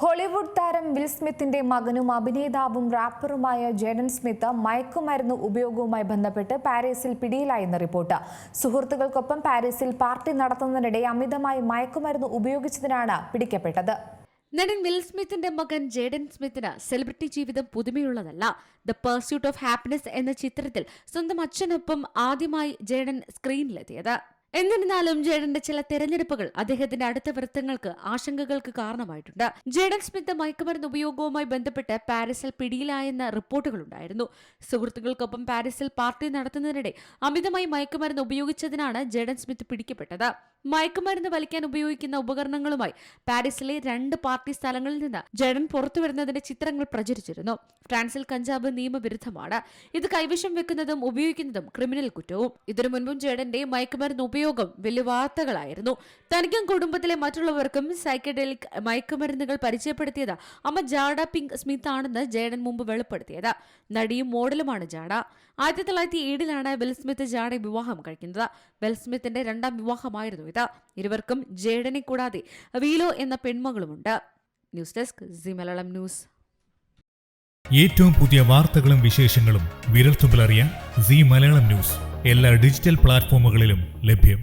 Hollywood താരം will സ്മിത്തിന്റെ മകനും അഭിനേതാവും റാപ്പറുമായ Jadon Smith മയക്കുമരുന്ന് ഉപയോഗവുമായി ബന്ധപ്പെട്ട് പാരീസിൽ പിടിയിലായെന്ന് റിപ്പോർട്ട്. സുഹൃത്തുക്കൾക്കൊപ്പം പാരീസിൽ പാർട്ടി നടത്തുന്നതിനിടെ അമിതമായി മയക്കുമരുന്ന് ഉപയോഗിച്ചതിനാണ് പിടിക്കപ്പെട്ടത്. നടൻ വിൽ സ്മിത്തിന്റെ മകൻ ജേഡൻ സ്മിത്തിന് സെലിബ്രിറ്റി ജീവിതം പുതുമയുള്ളതല്ല. ദ പേഴ്സ്യൂട്ട് ഓഫ് ഹാപ്പിനെസ് എന്ന ചിത്രത്തിൽ സ്വന്തം അച്ഛനൊപ്പം ആദ്യമായി ജേഡൻ സ്ക്രീനിലെത്തിയത്. എന്നിരുന്നാലും ജേഡന്റെ ചില തെരഞ്ഞെടുപ്പുകൾ അദ്ദേഹത്തിന്റെ അടുത്ത വൃത്തങ്ങൾക്ക് ആശങ്കകൾക്ക് കാരണമായിട്ടുണ്ട്. ജേഡൻ സ്മിത്ത് മയക്കുമരുന്ന് ഉപയോഗവുമായി ബന്ധപ്പെട്ട് പാരീസിൽ പിടിയിലായെന്ന റിപ്പോർട്ടുകൾ ഉണ്ടായിരുന്നു സുഹൃത്തുക്കൾക്കൊപ്പം പാരീസിൽ പാർട്ടി നടത്തുന്നതിനിടെ അമിതമായി മയക്കുമരുന്ന് ഉപയോഗിച്ചതിനാണ് ജേഡൻ സ്മിത്ത് പിടിക്കപ്പെട്ടത്. മയക്കുമരുന്ന് വലിക്കാൻ ഉപയോഗിക്കുന്ന ഉപകരണങ്ങളുമായി പാരീസിലെ രണ്ട് പാർട്ടി സ്ഥലങ്ങളിൽ നിന്ന് ജഡൻ പുറത്തുവരുന്നതിന്റെ ചിത്രങ്ങൾ പ്രചരിച്ചിരുന്നു. ഫ്രാൻസിൽ കഞ്ചാവ് നിയമവിരുദ്ധമാണ്. ഇത് കൈവശം വെക്കുന്നതും ഉപയോഗിക്കുന്നതും ക്രിമിനൽ കുറ്റവും. ഇതിനു മുൻപും ജഡന്റെ മയക്കുമരുന്ന് ഉപയോഗം വലിയ വാർത്തകളായിരുന്നു തനിക്കും കുടുംബത്തിലെ മറ്റുള്ളവർക്കും സൈക്കഡെലിക് മയക്കുമരുന്നുകൾ പരിചയപ്പെടുത്തിയത് അമ്മ ജാഡ പിങ്ക് സ്മിത്ത് ആണെന്ന് ജേഡൻ മുമ്പ് വെളിപ്പെടുത്തിയത്. നടിയും മോഡലുമാണ് ജാഡ. ആയിരത്തി തൊള്ളായിരത്തി ഏഴിലാണ് വെൽസ്മിത്ത് സ്മിത്ത് ജാഡയെ വിവാഹം കഴിക്കുന്നത്. വെൽസ്മിത്തിന്റെ രണ്ടാം വിവാഹമായിരുന്നു ഇത് ഇരുവർക്കും ജേഡനെ കൂടാതെ വീലോ എന്ന പെൺമകളുമുണ്ട്. News desk Zee Malayalam news. ഏറ്റവും പുതിയ വാർത്തകളും വിശേഷങ്ങളും വിരൽത്തുമ്പിലറിയാൻ സി മലയാളം ന്യൂസ് എല്ലാ ഡിജിറ്റൽ പ്ലാറ്റ്ഫോമുകളിലും ലഭ്യം.